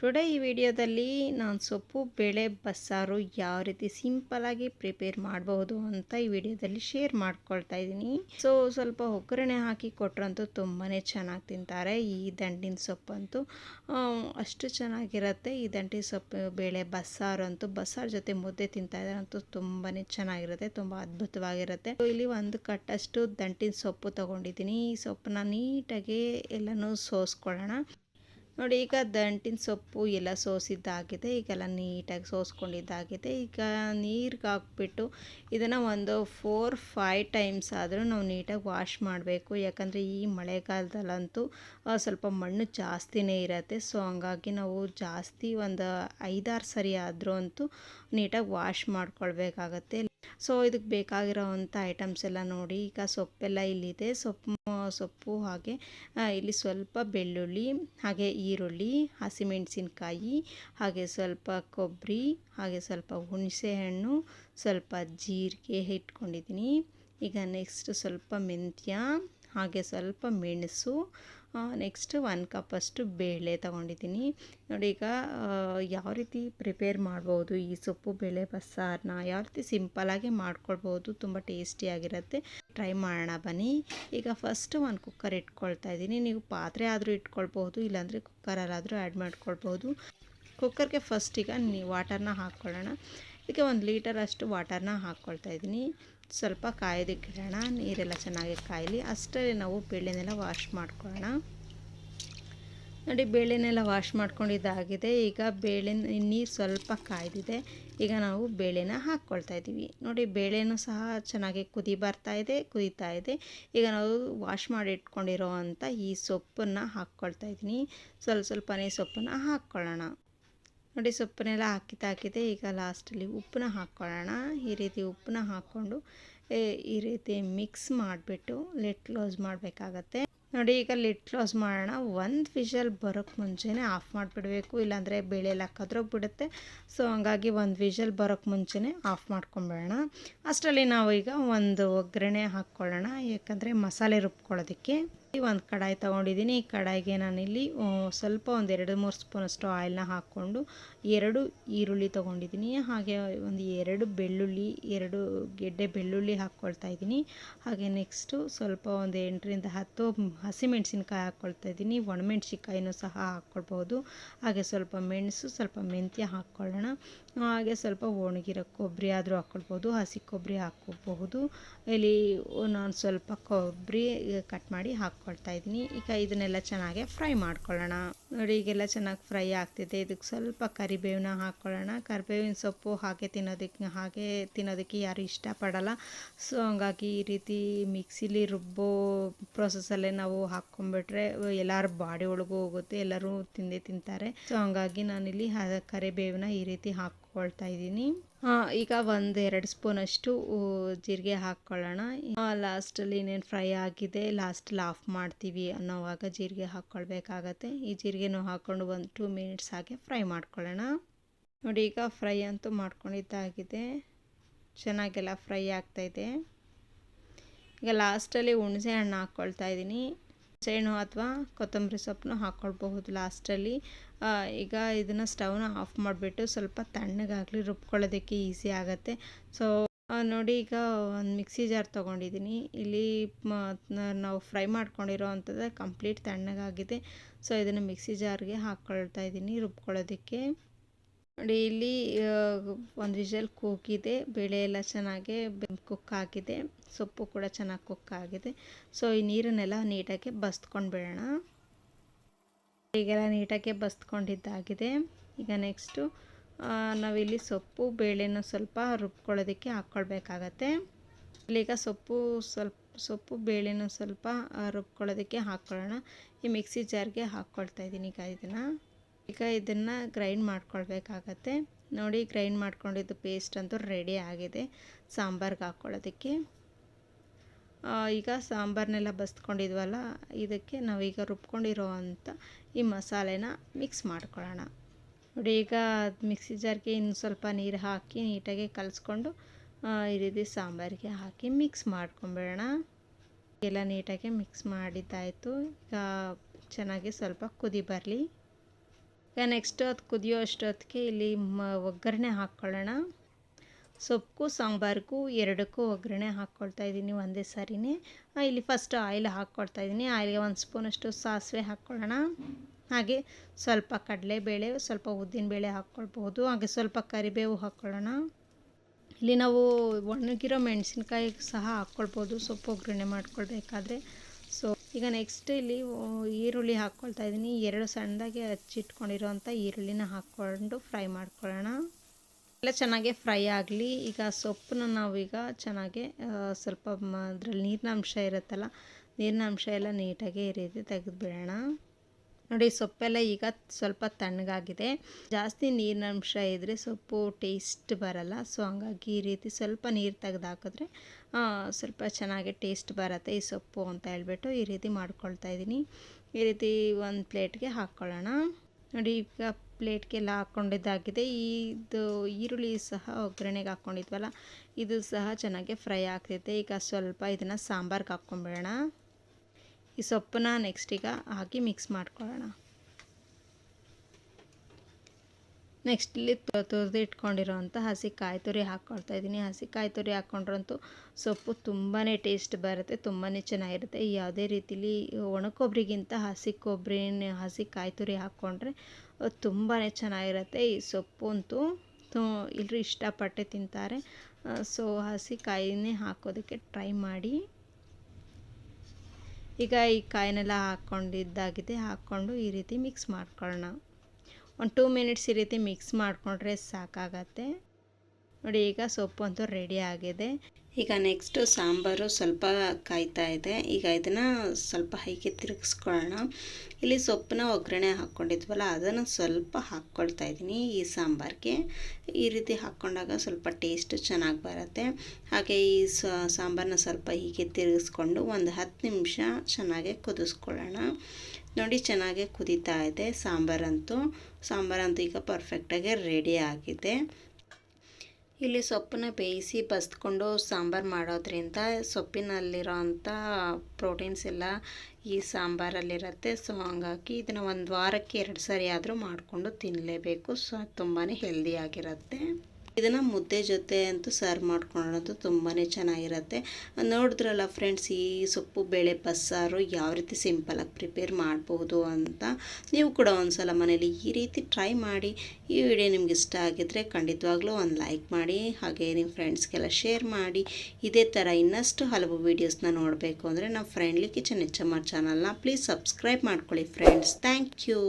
Today ಈ ವಿಡಿಯೋದಲ್ಲಿ ನಾನು ಸೊಪ್ಪು, ಬೇಳೆ, ಬಸ್ಸಾರು ಯಾವ ರೀತಿ ಸಿಂಪಲಾಗಿ ಪ್ರಿಪೇರ್ ಮಾಡಬಹುದು ಅಂತ ಈ ವಿಡಿಯೋದಲ್ಲಿ ಶೇರ್ ಮಾಡ್ಕೊಳ್ತಾ ಇದ್ದೀನಿ. ಸೊ ಸ್ವಲ್ಪ ಒಗ್ಗರಣೆ ಹಾಕಿ ಕೊಟ್ರಂತೂ ತುಂಬಾ ಚೆನ್ನಾಗಿ ತಿಂತಾರೆ ಈ ದಂಟಿನ ಸೊಪ್ಪಂತೂ ಅಷ್ಟು ಚೆನ್ನಾಗಿರುತ್ತೆ. ಈ ದಂಟಿನ ಸೊಪ್ಪು, ಬೇಳೆ, ಬಸ್ಸಾರು ಅಂತೂ, ಬಸ್ಸಾರು ಜೊತೆ ಮುದ್ದೆ ತಿಂತಾ ಅಂತೂ ತುಂಬಾ ಚೆನ್ನಾಗಿರುತ್ತೆ, ತುಂಬ ಅದ್ಭುತವಾಗಿರುತ್ತೆ. ಇಲ್ಲಿ ಒಂದು ಕಟ್ಟಷ್ಟು ದಂಟಿನ ಸೊಪ್ಪು ತಗೊಂಡಿದ್ದೀನಿ. ಈ ಸೊಪ್ಪನ್ನ ನೀಟಾಗಿ ಎಲ್ಲನೂ ಸೋಸ್ಕೊಳ್ಳೋಣ. ನೋಡಿ, ಈಗ ದಂಟಿನ ಸೊಪ್ಪು ಎಲ್ಲ ಸೋಸಿದ್ದಾಗಿದೆ. ಈಗೆಲ್ಲ ನೀಟಾಗಿ ಸೋಸ್ಕೊಂಡಿದ್ದಾಗಿದೆ. ಈಗ ನೀರಿಗೆ ಹಾಕ್ಬಿಟ್ಟು ಇದನ್ನು ಒಂದು ಫೋರ್ ಫೈವ್ ಟೈಮ್ಸ್ ಆದರೂ ನಾವು ನೀಟಾಗಿ ವಾಶ್ ಮಾಡಬೇಕು. ಯಾಕಂದರೆ ಈ ಮಳೆಗಾಲದಲ್ಲಂತೂ ಸ್ವಲ್ಪ ಮಣ್ಣು ಜಾಸ್ತಿನೇ ಇರುತ್ತೆ. ಸೊ ಹಂಗಾಗಿ ನಾವು ಜಾಸ್ತಿ ಒಂದು ಐದಾರು ಸರಿ ಆದರೂ ಅಂತೂ ನೀಟಾಗಿ ವಾಶ್ ಮಾಡ್ಕೊಳ್ಬೇಕಾಗತ್ತೆ. ಸೊ ಇದಕ್ಕೆ ಬೇಕಾಗಿರೋವಂಥ ಐಟಮ್ಸ್ ಎಲ್ಲ ನೋಡಿ, ಈಗ ಸೊಪ್ಪೆಲ್ಲ ಇಲ್ಲಿದೆ. ಸೊಪ್ಪು ಸೊಪ್ಪು ಹಾಗೆ ಇಲ್ಲಿ ಸ್ವಲ್ಪ ಬೆಳ್ಳುಳ್ಳಿ, ಹಾಗೆ ಈರುಳ್ಳಿ, ಹಸಿಮೆಣಸಿನ್ಕಾಯಿ, ಹಾಗೆ ಸ್ವಲ್ಪ ಕೊಬ್ಬರಿ, ಹಾಗೆ ಸ್ವಲ್ಪ ಹುಣಸೆಹಣ್ಣು, ಸ್ವಲ್ಪ ಜೀರಿಗೆ ಇಟ್ಕೊಂಡಿದ್ದೀನಿ. ಈಗ ನೆಕ್ಸ್ಟ್ ಸ್ವಲ್ಪ ಮೆಂತ್ಯ, ಹಾಗೆ ಸ್ವಲ್ಪ ಮೆಣಸು ನೆಕ್ಸ್ಟ್ ಒನ್ ಕಪ್ಪಷ್ಟು ಬೇಳೆ ತಗೊಂಡಿದ್ದೀನಿ. ನೋಡಿ ಈಗ ಯಾವ ರೀತಿ ಪ್ರಿಪೇರ್ ಮಾಡ್ಬೋದು, ಈ ಸೊಪ್ಪು, ಬೇಳೆ ಬಸ್ಸಾರನ್ನ ಯಾವ ರೀತಿ ಸಿಂಪಲಾಗಿ ಮಾಡ್ಕೊಳ್ಬೋದು, ತುಂಬ ಟೇಸ್ಟಿಯಾಗಿರುತ್ತೆ ಟ್ರೈ ಮಾಡೋಣ ಬನ್ನಿ. ಈಗ ಫಸ್ಟ್ ಒಂದು ಕುಕ್ಕರ್ ಇಟ್ಕೊಳ್ತಾ ಇದ್ದೀನಿ. ನೀವು ಪಾತ್ರೆ ಆದರೂ ಇಟ್ಕೊಳ್ಬೋದು, ಇಲ್ಲಾಂದರೆ ಕುಕ್ಕರಲ್ಲಾದರೂ ಆ್ಯಡ್ ಮಾಡ್ಕೊಳ್ಬೋದು. ಕುಕ್ಕರ್ಗೆ ಫಸ್ಟ್ ಈಗ ನೀ ವಾಟರ್ನ ಹಾಕ್ಕೊಳ್ಳೋಣ. ಇದಕ್ಕೆ ಒಂದು ಲೀಟರ್ ಅಷ್ಟು ವಾಟರ್ನ ಹಾಕ್ಕೊಳ್ತಾ ಇದ್ದೀನಿ. ಸ್ವಲ್ಪ ಕಾಯ್ದಿಕ್ಕಿಡೋಣ ನೀರೆಲ್ಲ ಚೆನ್ನಾಗಿ ಕಾಯಲಿ. ಅಷ್ಟರಲ್ಲಿ ನಾವು ಬೇಳೆನೆಲ್ಲ ವಾಶ್ ಮಾಡ್ಕೊಳ್ಳೋಣ. ನೋಡಿ, ಬೇಳೆನೆಲ್ಲ ವಾಶ್ ಮಾಡ್ಕೊಂಡಿದ್ದಾಗಿದೆ. ಈಗ ಬೇಳೆ, ನೀರು ಸ್ವಲ್ಪ ಕಾಯ್ದಿದೆ. ಈಗ ನಾವು ಬೇಳೆನ ಹಾಕ್ಕೊಳ್ತಾ ಇದ್ದೀವಿ. ನೋಡಿ, ಬೇಳೆನೂ ಸಹ ಚೆನ್ನಾಗಿ ಕುದಿ ಬರ್ತಾ ಇದೆ, ಕುದೀತಾ ಇದೆ. ಈಗ ನಾವು ವಾಶ್ ಮಾಡಿ ಇಟ್ಕೊಂಡಿರೋ ಈ ಸೊಪ್ಪನ್ನು ಹಾಕ್ಕೊಳ್ತಾ ಇದ್ದೀನಿ. ಸ್ವಲ್ಪ ಸ್ವಲ್ಪನೇ ಸೊಪ್ಪನ್ನು ಹಾಕ್ಕೊಳ್ಳೋಣ. ನೋಡಿ ಸೊಪ್ಪನ್ನೆಲ್ಲ ಹಾಕಿ ಹಾಕಿದೆ. ಈಗ ಲಾಸ್ಟಲ್ಲಿ ಉಪ್ಪನ್ನ ಹಾಕ್ಕೊಳ್ಳೋಣ ಈ ರೀತಿ ಉಪ್ಪನ್ನ ಹಾಕ್ಕೊಂಡು ಈ ರೀತಿ ಮಿಕ್ಸ್ ಮಾಡಿಬಿಟ್ಟು ಲಿಟ್ ಕ್ಲೋಸ್ ಮಾಡಬೇಕಾಗತ್ತೆ. ನೋಡಿ ಈಗ ಲಿಟ್ ಕ್ಲೋಸ್ ಮಾಡೋಣ. ಒಂದು ವಿಷಲ್ ಬರೋಕ್ಕೆ ಮುಂಚೆನೇ ಆಫ್ ಮಾಡಿಬಿಡಬೇಕು. ಇಲ್ಲಾಂದರೆ ಬೇಳೆ ಎಲ್ಲ ಕದ್ರೋಗ್ಬಿಡುತ್ತೆ ಸೊ ಹಂಗಾಗಿ ಒಂದು ವಿಷಲ್ ಬರೋಕ್ಕೆ ಮುಂಚೆನೇ ಆಫ್ ಮಾಡ್ಕೊಂಬಿಡೋಣ. ಅಷ್ಟರಲ್ಲಿ ನಾವು ಈಗ ಒಂದು ಒಗ್ಗರಣೆ ಹಾಕ್ಕೊಳ್ಳೋಣ. ಯಾಕಂದರೆ ಮಸಾಲೆ ರುಬ್ಕೊಳ್ಳೋದಕ್ಕೆ. ಒಂದು ಕಡಾಯಿ ತೊಗೊಂಡಿದ್ದೀನಿ. ಈ ಕಡಾಯಿಗೆ ನಾನಿಲ್ಲಿ ಸ್ವಲ್ಪ ಒಂದು ಎರಡು ಮೂರು ಸ್ಪೂನಷ್ಟು ಆಯಿಲ್ನ ಹಾಕ್ಕೊಂಡು ಎರಡು ಈರುಳ್ಳಿ ತೊಗೊಂಡಿದ್ದೀನಿ. ಹಾಗೆ ಒಂದು ಎರಡು ಬೆಳ್ಳುಳ್ಳಿ, ಎರಡು ಗೆಡ್ಡೆ ಬೆಳ್ಳುಳ್ಳಿ ಹಾಕ್ಕೊಳ್ತಾ ಇದ್ದೀನಿ. ಹಾಗೆ ನೆಕ್ಸ್ಟು ಸ್ವಲ್ಪ ಒಂದು ಎಂಟರಿಂದ ಹತ್ತು ಹಸಿಮೆಣಸಿನ್ಕಾಯಿ ಹಾಕ್ಕೊಳ್ತಾ ಇದ್ದೀನಿ. ಒಣಮೆಣ್ಸಿನ್ಕಾಯಿನೂ ಸಹ ಹಾಕ್ಕೊಳ್ಬೋದು ಹಾಗೆ ಸ್ವಲ್ಪ ಮೆಣಸು, ಸ್ವಲ್ಪ ಮೆಂತ್ಯ ಹಾಕ್ಕೊಳ್ಳೋಣ. ಹಾಗೆ ಸ್ವಲ್ಪ ಒಣಗಿರೋ ಕೊಬ್ಬರಿ ಆದರೂ ಹಾಕ್ಕೊಳ್ಬೋದು ಹಸಿ ಕೊಬ್ಬರಿ ಹಾಕ್ಕೋಬಹುದು ಇಲ್ಲಿ ನಾನು ಸ್ವಲ್ಪ ಕೊಬ್ಬರಿ ಕಟ್ ಮಾಡಿ ಹಾಕ್ಕೊಳ್ತಾ ಇದ್ದೀನಿ. ಈಗ ಇದನ್ನೆಲ್ಲ ಚೆನ್ನಾಗಿ ಫ್ರೈ ಮಾಡ್ಕೊಳ್ಳೋಣ. ನೋಡಿ, ಈಗೆಲ್ಲ ಚೆನ್ನಾಗಿ ಫ್ರೈ ಆಗ್ತಿದೆ. ಇದಕ್ಕೆ ಸ್ವಲ್ಪ ಕರಿಬೇವನ್ನ ಹಾಕ್ಕೊಳ್ಳೋಣ ಕರಿಬೇವಿನ ಸೊಪ್ಪು ಹಾಗೆ ತಿನ್ನೋದಕ್ಕೆ ಹಾಗೆ ತಿನ್ನೋದಕ್ಕೆ ಯಾರು ಇಷ್ಟಪಡಲ್ಲ. ಸೊ, ಹಂಗಾಗಿ ಈ ರೀತಿ ಮಿಕ್ಸಿಲಿ ರುಬ್ಬೋ ಪ್ರೊಸೆಸಲ್ಲೇ ನಾವು ಹಾಕ್ಕೊಂಡ್ಬಿಟ್ರೆ ಎಲ್ಲರ ಬಾಡಿ ಒಳಗೂ ಹೋಗುತ್ತೆ. ಎಲ್ಲರೂ ತಿಂದೇ ತಿಂತಾರೆ. ಸೊ, ಹಂಗಾಗಿ ನಾನಿಲ್ಲಿ ಕರಿಬೇವಿನ ಕರಿಬೇವನ್ನ ಈ ರೀತಿ ಹಾಕ್ಕೊಳ್ತಾ ಇದ್ದೀನಿ. ಈಗ ಒಂದು ಎರಡು ಸ್ಪೂನಷ್ಟು ಜೀರಿಗೆ ಹಾಕ್ಕೊಳ್ಳೋಣ ಲಾಸ್ಟಲ್ಲಿ ಇನ್ನೇನು ಫ್ರೈ ಆಗಿದೆ ಲಾಸ್ಟಲ್ಲಿ ಆಫ್ ಮಾಡ್ತೀವಿ ಅನ್ನೋವಾಗ ಜೀರಿಗೆ ಹಾಕ್ಕೊಳ್ಬೇಕಾಗತ್ತೆ. ಈ ಜೀರಿಗೆನೂ ಹಾಕ್ಕೊಂಡು ಒಂದು ಟೂ ಮಿನಿಟ್ಸ್ ಹಾಗೆ ಫ್ರೈ ಮಾಡ್ಕೊಳ್ಳೋಣ. ನೋಡಿ ಈಗ ಫ್ರೈ ಅಂತೂ ಮಾಡ್ಕೊಂಡಿದ್ದಾಗಿದೆ. ಚೆನ್ನಾಗೆಲ್ಲ ಫ್ರೈ ಆಗ್ತಾಯಿದೆ. ಈಗ ಲಾಸ್ಟಲ್ಲಿ ಹುಣಸೆ ಹಣ್ಣು ಹಾಕ್ಕೊಳ್ತಾ ಇದ್ದೀನಿ. ಹುಣಸೆ ಹಣ್ಣು ಅಥವಾ ಕೊತ್ತಂಬರಿ ಸೊಪ್ಪನ್ನು ಹಾಕ್ಕೊಳ್ಬಹುದು ಲಾಸ್ಟಲ್ಲಿ ಈಗ ಇದನ್ನು ಸ್ಟವ್ನ ಆಫ್ ಮಾಡಿಬಿಟ್ಟು ಸ್ವಲ್ಪ ತಣ್ಣಗಾಗಲಿ ರುಬ್ಕೊಳ್ಳೋದಕ್ಕೆ ಈಸಿ ಆಗುತ್ತೆ. ಸೊ ನೋಡಿ, ಈಗ ಒಂದು ಮಿಕ್ಸಿ ಜಾರ್ ತೊಗೊಂಡಿದ್ದೀನಿ ಇಲ್ಲಿ ನಾವು ಫ್ರೈ ಮಾಡ್ಕೊಂಡಿರೋ ಅಂಥದ್ದು ಕಂಪ್ಲೀಟ್ ತಣ್ಣಗಾಗಿದೆ. ಸೊ, ಇದನ್ನು ಮಿಕ್ಸಿ ಜಾರ್ಗೆ ಹಾಕ್ಕೊಳ್ತಾ ಇದ್ದೀನಿ ರುಬ್ಕೊಳ್ಳೋದಕ್ಕೆ. ನೋಡಿ, ಇಲ್ಲಿ ಒಂದು ವಿಷಲ್ ಕುಕ್ಕಿದೆ ಬೇಳೆ ಎಲ್ಲ ಚೆನ್ನಾಗಿ ಕುಕ್ ಆಗಿದೆ. ಸೊಪ್ಪು ಕೂಡ ಚೆನ್ನಾಗಿ ಕುಕ್ ಆಗಿದೆ. ಸೊ, ಈ ನೀರನ್ನೆಲ್ಲ ನೀಟಾಗಿ ಬಸ್ಕೊಂಡು ಬಿಡೋಣ. ಈಗೆಲ್ಲ ನೀಟಾಗಿ ಬಸ್ಕೊಂಡಿದ್ದಾಗಿದೆ. ಈಗ ನೆಕ್ಸ್ಟು ನಾವಿಲ್ಲಿ ಸೊಪ್ಪು, ಬೇಳೆನ ಸ್ವಲ್ಪ ರುಬ್ಕೊಳ್ಳೋದಕ್ಕೆ ಹಾಕ್ಕೊಳ್ಬೇಕಾಗತ್ತೆ. ಈಗ ಸೊಪ್ಪು ಸ್ವಲ್ಪ, ಸೊಪ್ಪು, ಬೇಳೆನೂ ಸ್ವಲ್ಪ ರುಬ್ಕೊಳ್ಳೋದಕ್ಕೆ ಹಾಕ್ಕೊಳ್ಳೋಣ. ಈ ಮಿಕ್ಸಿ ಜಾರ್ಗೆ ಹಾಕ್ಕೊಳ್ತಾ ಇದ್ದೀನಿ ಈಗ ಇದನ್ನು. ಈಗ ಇದನ್ನು ಗ್ರೈಂಡ್ ಮಾಡ್ಕೊಳ್ಬೇಕಾಗತ್ತೆ. ನೋಡಿ, ಗ್ರೈಂಡ್ ಮಾಡ್ಕೊಂಡಿದ್ದು ಪೇಸ್ಟ್ ಅಂತೂ ರೆಡಿ ಆಗಿದೆ. ಸಾಂಬಾರ್ಗೆ ಹಾಕ್ಕೊಳ್ಳೋದಕ್ಕೆ. ಈಗ ಸಾಂಬಾರನ್ನೆಲ್ಲ ಬಸ್ಕೊಂಡಿದ್ವಲ್ಲ, ಇದಕ್ಕೆ ನಾವೀಗ ರುಬ್ಕೊಂಡಿರೋ ಅಂಥ ಈ ಮಸಾಲೆನ ಮಿಕ್ಸ್ ಮಾಡ್ಕೊಳ್ಳೋಣ. ನೋಡಿ, ಈಗ ಮಿಕ್ಸಿ ಜಾರ್ಗೆ ಇನ್ನು ಸ್ವಲ್ಪ ನೀರು ಹಾಕಿ ನೀಟಾಗಿ ಕಲಸ್ಕೊಂಡು ಈ ಸಾಂಬಾರಿಗೆ ಹಾಕಿ ಮಿಕ್ಸ್ ಮಾಡ್ಕೊಂಬಿಡೋಣ. ಎಲ್ಲ ನೀಟಾಗಿ ಮಿಕ್ಸ್ ಮಾಡಿದ್ದಾಯಿತು. ಈಗ ಚೆನ್ನಾಗಿ ಸ್ವಲ್ಪ ಕುದಿ ಬರಲಿ. ಈಗ ನೆಕ್ಸ್ಟ್ ಅದು ಕುದಿಯೋ ಅಷ್ಟೊತ್ತಿಗೆ ಇಲ್ಲಿ ಒಗ್ಗರಣೆ ಹಾಕ್ಕೊಳ್ಳೋಣ ಸೊಪ್ಪು, ಸಾಂಬಾರಿಗೂ ಎರಡಕ್ಕೂ ಒಗ್ಗರಣೆ ಹಾಕ್ಕೊಳ್ತಾ ಇದ್ದೀನಿ ಒಂದೇ ಸಾರಿನೇ. ಇಲ್ಲಿ ಫಸ್ಟ್ ಆಯಿಲ್ ಹಾಕ್ಕೊಳ್ತಾ ಇದ್ದೀನಿ. ಆಯಿಲ್ಗೆ ಒಂದು ಸ್ಪೂನಷ್ಟು ಸಾಸಿವೆ ಹಾಕ್ಕೊಳ್ಳೋಣ ಹಾಗೆ ಸ್ವಲ್ಪ ಕಡಲೆಬೇಳೆ, ಸ್ವಲ್ಪ ಉದ್ದಿನಬೇಳೆ ಹಾಕ್ಕೊಳ್ಬೋದು ಹಾಗೆ ಸ್ವಲ್ಪ ಕರಿಬೇವು ಹಾಕ್ಕೊಳ್ಳೋಣ. ಇಲ್ಲಿ ನಾವು ಒಣಗಿರೋ ಮೆಣಸಿನ್ಕಾಯಿ ಸಹ ಹಾಕ್ಕೊಳ್ಬೋದು ಸೊಪ್ಪು ಒಗ್ಗರಣೆ ಮಾಡ್ಕೊಳ್ಬೇಕಾದ್ರೆ. ಸೊ ಈಗ ನೆಕ್ಸ್ಟ್ ಇಲ್ಲಿ ಈರುಳ್ಳಿ ಹಾಕ್ಕೊಳ್ತಾ ಇದ್ದೀನಿ. ಎರಡು ಸಣ್ಣದಾಗಿ ಹಚ್ಚಿಟ್ಕೊಂಡಿರೋಂಥ ಈರುಳ್ಳಿನ ಹಾಕ್ಕೊಂಡು ಫ್ರೈ ಮಾಡ್ಕೊಳ್ಳೋಣ. ಎಲ್ಲ ಚೆನ್ನಾಗಿ ಫ್ರೈ ಆಗಲಿ. ಈಗ ಸೊಪ್ಪನ್ನ ನಾವೀಗ ಚೆನ್ನಾಗಿ ಸ್ವಲ್ಪ ಅದರಲ್ಲಿ ನೀರಿನ ಅಂಶ ಇರುತ್ತಲ್ಲ, ನೀರಿನ ಅಂಶ ಎಲ್ಲ ನೀಟಾಗಿ ಈ ರೀತಿ ತೆಗೆದುಬಿಡೋಣ. ನೋಡಿ ಸೊಪ್ಪೆಲ್ಲ ಈಗ ಸ್ವಲ್ಪ ತಣ್ಣಗಾಗಿದೆ. ಜಾಸ್ತಿ ನೀರಿನ ಅಂಶ ಇದ್ದರೆ ಸೊಪ್ಪು ಟೇಸ್ಟ್ ಬರಲ್ಲ. ಸೊ, ಹಂಗಾಗಿ ಈ ರೀತಿ ಸ್ವಲ್ಪ ನೀರು ತೆಗೆದು ಹಾಕಿದ್ರೆ ಸ್ವಲ್ಪ ಚೆನ್ನಾಗಿ ಟೇಸ್ಟ್ ಬರುತ್ತೆ ಈ ಸೊಪ್ಪು ಅಂತ ಹೇಳ್ಬಿಟ್ಟು ಈ ರೀತಿ ಮಾಡ್ಕೊಳ್ತಾ ಇದ್ದೀನಿ. ಈ ರೀತಿ ಒಂದು ಪ್ಲೇಟ್ಗೆ ಹಾಕ್ಕೊಳ್ಳೋಣ ನೋಡಿ, ಈಗ ಪ್ಲೇಟ್ಗೆಲ್ಲ ಹಾಕ್ಕೊಂಡಿದ್ದಾಗಿದೆ ಇದು ಈರುಳ್ಳಿ ಸಹ ಒಗ್ಗರಣೆಗೆ ಹಾಕ್ಕೊಂಡಿದ್ವಲ್ಲ ಇದು ಸಹ ಚೆನ್ನಾಗಿ ಫ್ರೈ ಆಗ್ತೈತೆ ಈಗ ಸ್ವಲ್ಪ ಇದನ್ನು ಸಾಂಬಾರ್ಗೆ ಹಾಕ್ಕೊಂಬಿಡೋಣ ಈ ಸೊಪ್ಪನ್ನ ನೆಕ್ಸ್ಟ್ ಈಗ ಹಾಕಿ ಮಿಕ್ಸ್ ಮಾಡ್ಕೊಳ್ಳೋಣ. ನೆಕ್ಸ್ಟ್ ಇಲ್ಲಿ ತುರಿದು ಇಟ್ಕೊಂಡಿರೋಂಥ ಹಸಿ ಕಾಯಿ ತುರಿ ಹಾಕ್ಕೊಳ್ತಾ ಇದ್ದೀನಿ. ಹಸಿ ಕಾಯಿ ತುರಿ ಹಾಕ್ಕೊಂಡ್ರಂತೂ ಸೊಪ್ಪು ತುಂಬಾ ಟೇಸ್ಟ್ ಬರುತ್ತೆ ತುಂಬಾ ಚೆನ್ನಾಗಿರುತ್ತೆ. ಯಾವುದೇ ರೀತಿಲಿ ಒಣಕೊಬ್ಬರಿಗಿಂತ ಹಸಿ ಕೊಬ್ಬರಿ ಹಸಿ ಕಾಯಿ ತುರಿ ಹಾಕ್ಕೊಂಡ್ರೆ ತುಂಬಾ ಚೆನ್ನಾಗಿರುತ್ತೆ. ಈ ಸೊಪ್ಪು ಅಂತೂ ಎಲ್ಲರೂ ಇಷ್ಟಪಟ್ಟೆ ತಿಂತಾರೆ. ಸೊ ಹಸಿ ಕಾಯಿನೇ ಹಾಕೋದಕ್ಕೆ ಟ್ರೈ ಮಾಡಿ. ಈಗ ಈ ಕಾಯಿನೆಲ್ಲ ಹಾಕ್ಕೊಂಡಿದ್ದಾಗಿದೆ ಹಾಕ್ಕೊಂಡು ಈ ರೀತಿ ಮಿಕ್ಸ್ ಮಾಡ್ಕೊಳ್ಳೋಣ. ಒಂದು ಟೂ ಮಿನಿಟ್ಸ್ ಈ ರೀತಿ ಮಿಕ್ಸ್ ಮಾಡಿಕೊಂಡ್ರೆ ಸಾಕಾಗತ್ತೆ. ನೋಡಿ, ಈಗ ಸೊಪ್ಪು ಅಂತೂ ರೆಡಿ ಆಗಿದೆ. ಈಗ ನೆಕ್ಸ್ಟು ಸಾಂಬಾರು ಸ್ವಲ್ಪ ಕಾಯ್ತಾ ಇದೆ. ಈಗ ಇದನ್ನು ಸ್ವಲ್ಪ ಹೈಗೆ ತಿರುಗಿಸ್ಕೊಳ್ಳೋಣ. ಇಲ್ಲಿ ಸೊಪ್ಪನ್ನ ಒಗ್ಗರಣೆ ಹಾಕ್ಕೊಂಡಿದ್ವಲ್ಲ, ಅದನ್ನು ಸ್ವಲ್ಪ ಹಾಕ್ಕೊಳ್ತಾ ಇದ್ದೀನಿ ಈ ಸಾಂಬಾರಿಗೆ. ಈ ರೀತಿ ಹಾಕ್ಕೊಂಡಾಗ ಸ್ವಲ್ಪ ಟೇಸ್ಟ್ ಚೆನ್ನಾಗಿ ಬರುತ್ತೆ. ಹಾಗೆ ಈ ಸಾಂಬಾರನ್ನ ಸ್ವಲ್ಪ ಹೀಗೆ ತಿರುಗಿಸ್ಕೊಂಡು ಒಂದು ಹತ್ತು ನಿಮಿಷ ಚೆನ್ನಾಗೆ ಕುದಿಸ್ಕೊಳ್ಳೋಣ. ನೋಡಿ, ಚೆನ್ನಾಗಿ ಕುದೀತಾ ಇದೆ ಸಾಂಬಾರಂತೂ. ಸಾಂಬಾರಂತೂ ಈಗ ಪರ್ಫೆಕ್ಟಾಗಿ ರೆಡಿ ಆಗಿದೆ. ಇಲ್ಲಿ ಸೊಪ್ಪನ್ನ ಬೇಯಿಸಿ ಬಸ್ಕೊಂಡು ಸಾಂಬಾರು ಮಾಡೋದ್ರಿಂದ ಸೊಪ್ಪಿನಲ್ಲಿರೋ ಅಂಥ ಪ್ರೋಟೀನ್ಸ್ ಎಲ್ಲ ಈ ಸಾಂಬಾರಲ್ಲಿರುತ್ತೆ. ಸೊ ಹಂಗಾಗಿ ಇದನ್ನು ಒಂದು ವಾರಕ್ಕೆ ಎರಡು ಸಾರಿ ಆದರೂ ಮಾಡಿಕೊಂಡು ತಿನ್ನಲೇಬೇಕು ಸೊ ತುಂಬಾ ಹೆಲ್ದಿಯಾಗಿರುತ್ತೆ ಇದನ್ನು ಮುದ್ದೆ ಜೊತೆ ಅಂತೂ ಸರ್ವ್ ಮಾಡ್ಕೊಳ್ಳೋದು ತುಂಬಾ ಚೆನ್ನಾಗಿರುತ್ತೆ. ನೋಡಿದ್ರಲ್ಲ ಫ್ರೆಂಡ್ಸ್ ಈ ಸೊಪ್ಪು, ಬೇಳೆ, ಬಸ್ಸಾರು ಯಾವ ರೀತಿ ಸಿಂಪಲಾಗಿ ಪ್ರಿಪೇರ್ ಮಾಡ್ಬೋದು ಅಂತ ನೀವು ಕೂಡ ಒಂದು ಸಲ ಮನೇಲಿ ಈ ರೀತಿ ಟ್ರೈ ಮಾಡಿ ಈ ವಿಡಿಯೋ ನಿಮ್ಗೆ ಇಷ್ಟ ಆಗಿದ್ರೆ ಖಂಡಿತವಾಗ್ಲೂ ಒಂದು ಲೈಕ್ ಮಾಡಿ, ಹಾಗೆ ನಿಮ್ಮ ಫ್ರೆಂಡ್ಸ್ಗೆಲ್ಲ ಶೇರ್ ಮಾಡಿ. ಇದೇ ಥರ ಇನ್ನಷ್ಟು ಹಲವು ವೀಡಿಯೋಸ್ನ ನೋಡಬೇಕು ಅಂದರೆ ನಮ್ಮ friendly kitchen H M R ಚಾನಲ್ನ ಪ್ಲೀಸ್ ಸಬ್ಸ್ಕ್ರೈಬ್ ಮಾಡ್ಕೊಳ್ಳಿ ಫ್ರೆಂಡ್ಸ್ ಥ್ಯಾಂಕ್ ಯು